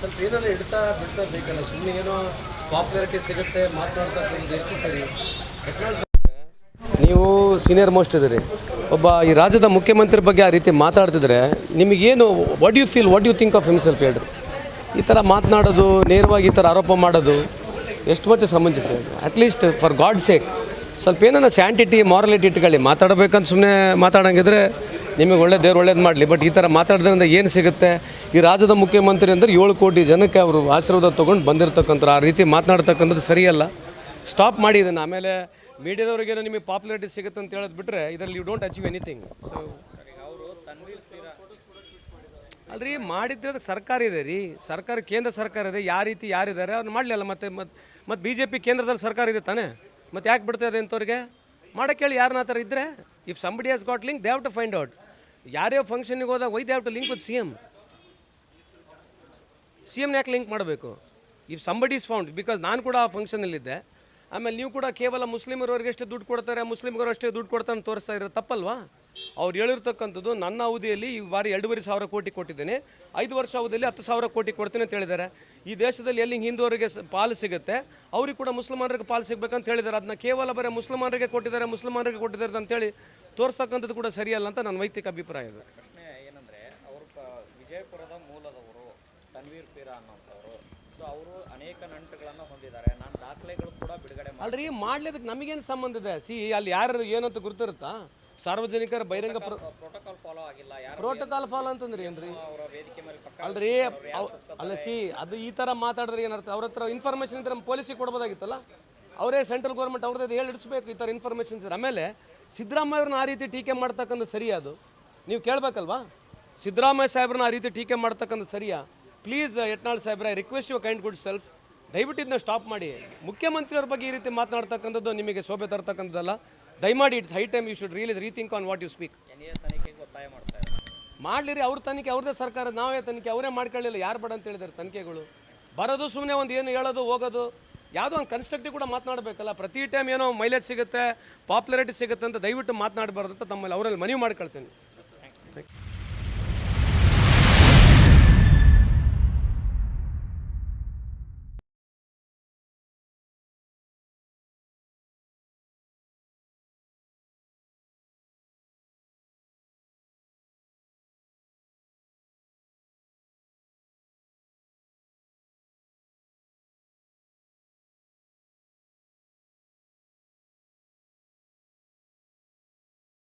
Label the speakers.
Speaker 1: ಸ್ವಲ್ಪ ಏನಾದ್ರು ಇಡ್ತಾ ಬಿಡ್ತಾ ಬೇಕಲ್ಲ ಸುಮ್ಮನೆ ಏನೋ ಪಾಪ್ಯುಲಾರಿಟಿ ಸಿಗುತ್ತೆ ಮಾತನಾಡ್ತಾ ಎಷ್ಟು ಸರಿ? ನೀವು ಸೀನಿಯರ್ ಮೋಸ್ಟ್ ಇದ್ದೀರಿ. ಒಬ್ಬ ಈ ರಾಜ್ಯದ ಮುಖ್ಯಮಂತ್ರಿ ಬಗ್ಗೆ ಆ ರೀತಿ ಮಾತಾಡ್ತಿದ್ರೆ ನಿಮಗೇನು what you feel what you think of himself ಹೇಳ್ರಿ. ಈ ಥರ ಮಾತನಾಡೋದು, ನೇರವಾಗಿ ಈ ಥರ ಆರೋಪ ಮಾಡೋದು, ಎಷ್ಟು ಮಟ್ಟ ಸಮಂಜಸ at least for god sake ಸ್ವಲ್ಪ ಏನಾರ ಸ್ಯಾಂಟಿಟಿ ಮಾರಲಿಟಿ ಇಟ್ಕೊಳ್ಳಿ. ಮಾತಾಡಬೇಕಂತ ಸುಮ್ಮನೆ ಮಾತಾಡೋಂಗಿದ್ರೆ ನಿಮಗೆ ಒಳ್ಳೆ ದೇವ್ರು ಒಳ್ಳೇದು ಮಾಡಲಿ. ಬಟ್ ಈ ಥರ ಮಾತಾಡೋದ್ರಿಂದ ಏನು ಸಿಗುತ್ತೆ? ಈ ರಾಜ್ಯದ ಮುಖ್ಯಮಂತ್ರಿ ಅಂದರೆ ಏಳು ಕೋಟಿ ಜನಕ್ಕೆ ಅವರು ಆಶೀರ್ವಾದ ತೊಗೊಂಡು ಬಂದಿರತಕ್ಕಂಥ ಆ ರೀತಿ ಮಾತನಾಡ್ತಕ್ಕಂಥದ್ದು ಸರಿಯಲ್ಲ. ಸ್ಟಾಪ್ ಮಾಡಿ ಇದನ್ನು. ಆಮೇಲೆ ಮೀಡಿಯಾದವ್ರಿಗೇನೋ ನಿಮಗೆ ಪಾಪ್ಯುಲಾರಿಟಿ ಸಿಗುತ್ತೆ ಅಂತ ಹೇಳೋದು ಬಿಟ್ಟರೆ ಇದರಲ್ಲಿ you don't achieve anything so ಅಲ್ರಿ, ಮಾಡಿದ್ರೆ ಸರ್ಕಾರ ಇದೆ ರೀ. ಸರ್ಕಾರ, ಕೇಂದ್ರ ಸರ್ಕಾರ ಇದೆ. ಯಾವ ರೀತಿ ಯಾರಿದ್ದಾರೆ ಅವ್ರು ಮಾಡಲಿಲ್ಲ. ಮತ್ತೆ ಮತ್ತೆ ಮತ್ತು ಬಿ ಜೆ ಪಿ ಕೇಂದ್ರದಲ್ಲಿ ಸರ್ಕಾರ ಇದೆ ತಾನೇ. ಮತ್ತು ಯಾಕೆ ಬಿಡ್ತಾ ಇದೆ ಅಂಥವ್ರಿಗೆ ಮಾಡಕ್ಕೆ ಹೇಳಿ ಯಾರನ್ನ ಆ ಥರ ಇದ್ದರೆ if somebody has got link they have to find out ಯಾರ್ಯಾವ ಫಂಕ್ಷನಿಗೆ ಹೋದಾಗ why they have to link with C M C ಎಮ್ನ ಯಾಕೆ ಲಿಂಕ್ ಮಾಡಬೇಕು? If somebody is found because ನಾನು ಕೂಡ ಆ ಫಂಕ್ಷನಲ್ಲಿದ್ದೆ ಆಮೇಲೆ ನೀವು ಕೂಡ ಕೇವಲ ಮುಸ್ಲಿಮರವ್ರಿಗೆ ಎಷ್ಟು ದುಡ್ಡು ಕೊಡ್ತಾರೆ, ಮುಸ್ಲಿಮ್ಗರು ಅಷ್ಟೇ ದುಡ್ಡು ಕೊಡ್ತಾನೆ ತೋರಿಸ್ತಾ ಇರೋ ತಪ್ಪಲ್ವಾ? ಅವ್ರು ಹೇಳಿರ್ತಕ್ಕಂಥದ್ದು ನನ್ನ ಅವಧಿಯಲ್ಲಿ ಈ ಬಾರಿ ಎರಡೂವರೆ ಸಾವಿರ ಕೋಟಿ ಕೊಟ್ಟಿದ್ದೇನೆ. ಐದು ವರ್ಷ ಅವಧಿಯಲ್ಲಿ ಹತ್ತು ಸಾವಿರ ಕೋಟಿ ಕೊಡ್ತೀನಿ ಅಂತ ಹೇಳಿದ್ದಾರೆ. ಈ ದೇಶದಲ್ಲಿ ಎಲ್ಲಿ ಹಿಂದೂವರಿಗೆ ಪಾಲು ಸಿಗುತ್ತೆ? ಅವ್ರಿಗೆ ಕೂಡ ಮುಸ್ಲಿಮರಿಗೆ ಪಾಲು ಸಿಗಬೇಕಂತ ಹೇಳಿದ್ದಾರೆ. ಅದನ್ನ ಕೇವಲ ಬರೀ ಮುಸ್ಲಿಮರಿಗೆ ಕೊಟ್ಟಿದ್ದಾರೆ ಮುಸ್ಲಿಮರಿಗೆ ಕೊಟ್ಟಿದ್ದಾರೆ ಅಂತೇಳಿ ತೋರಿಸ್ತಕ್ಕಂಥದ್ದು ಕೂಡ ಸರಿಯಲ್ಲ ಅಂತ ನನ್ನ ವೈಯಕ್ತಿಕ ಅಭಿಪ್ರಾಯ ಇದೆ
Speaker 2: ವಿಜಯಪುರದ ಮೂಲದವರು ತನ್ವೀರ್ ಪೀರ ಅನ್ನೋಂಥವ್ರು. ಸೊ ಅವರು ಅನೇಕ ನಂಟುಗಳನ್ನು ಹೊಂದಿದ್ದಾರೆ. ನಾನು ದಾಖಲೆಗಳು ಕೂಡ ಬಿಡುಗಡೆ ಮಾಡಿ
Speaker 1: ಅಲ್ರಿ ಮಾಡ್ಲಿದಕ್ಕೆ ನಮಗೇನು ಸಂಬಂಧ ಇದೆ? ಸಿ ಅಲ್ಲಿ ಯಾರು ಏನಂತ ಗುರುತಿರುತ್ತಾ? ಸಾರ್ವಜನಿಕರ ಬಹಿರಂಗ ಪ್ರ
Speaker 2: ಪ್ರೋಟೋಕಾಲ್ ಫಾಲೋ ಆಗಿಲ್ಲ. ಯಾರು
Speaker 1: ಪ್ರೋಟೋಕಾಲ್ ಫಾಲೋ ಅಂತಂದ್ರಿ ಏನ್ರಿ?
Speaker 2: ಅವರ ವೇದಿಕೆ ಮೇಲೆ ಪಕ್ಕ
Speaker 1: ಅಲ್ರಿ ಅವ್- ಅಲ್ಲ ಸಿ ಅದು ಈ ತರ ಮಾತಾಡಿದ್ರೆ ಏನರ್ಥ ಅವ್ರ ಹತ್ರ ಇನ್ಫಾರ್ಮೇಶನ್ ಇದ್ರೆ ಪೊಲೀಸಿಗೆ ಕೊಡ್ಬೋದಾಗಿತ್ತಲ್ಲ? ಅವರೇ ಸೆಂಟ್ರಲ್ ಗೌರ್ಮೆಂಟ್ ಅವ್ರದ್ದು ಹೇಳಿ ಇಡಿಸ್ಬೇಕು ಈ ಥರ ಇನ್ಫಾರ್ಮೇಷನ್ಸ್ ಆಮೇಲೆ ಸಿದ್ದರಾಮಯ್ಯ ಅವ್ರನ್ನ ಆ ರೀತಿ ಟೀಕೆ ಮಾಡ್ತಕ್ಕಂಥ ಸರಿ ಅದು? ನೀವು ಕೇಳಬೇಕಲ್ವಾ? ಸಿದ್ದರಾಮಯ್ಯ ಸಾಹೇಬ್ರನ್ನ ಆ ರೀತಿ ಟೀಕೆ ಮಾಡ್ತಕ್ಕಂಥ ಸರಿಯಾ? ಪ್ಲೀಸ್ ಯತ್ನಾಳ್ ಸಾಹೇಬ್ರೆ request you kind good self ದಯವಿಟ್ಟು ಇದನ್ನ ಸ್ಟಾಪ್ ಮಾಡಿ. ಮುಖ್ಯಮಂತ್ರಿಯವ್ರ ಬಗ್ಗೆ ಈ ರೀತಿ ಮಾತನಾಡ್ತಕ್ಕಂಥದ್ದು ನಿಮಗೆ ಶೋಭೆ ತರ್ತಕ್ಕಂಥದ್ದಲ್ಲ. ದಯಮಾಡಿ it's high time you should really rethink on what you speak ಮಾಡಲಿರಿ ಅವ್ರ ತನಿಖೆ ಅವ್ರದ್ದೇ ಸರ್ಕಾರ ನಾವೇ ತನಿಖೆ ಅವರೇ ಮಾಡ್ಕೊಳ್ಳಿಲ್ಲ ಯಾರು ಬಡ ಅಂತ ಹೇಳಿದ್ದಾರೆ ತನಿಖೆಗಳು. ಬರೋದು ಸುಮ್ಮನೆ ಒಂದು ಏನು ಹೇಳೋದು ಹೋಗೋದು. ಯಾವುದೋ ಒಂದು ಕನ್ಸ್ಟ್ರಕ್ಟಿವ್ ಕೂಡ ಮಾತನಾಡಬೇಕಲ್ಲ ಪ್ರತಿ ಟೈಮ್ ಏನೋ ಮೈಲೇಜ್ ಸಿಗುತ್ತೆ ಪಾಪ್ಯುಲಾರಿಟಿ ಸಿಗುತ್ತೆ ಅಂತ ದಯವಿಟ್ಟು ಮಾತನಾಡಬಾರ್ದು ಅಂತ ತಮ್ಮಲ್ಲಿ ಅವರಲ್ಲಿ ಮನವಿ ಮಾಡ್ಕೊಳ್ತೀನಿ.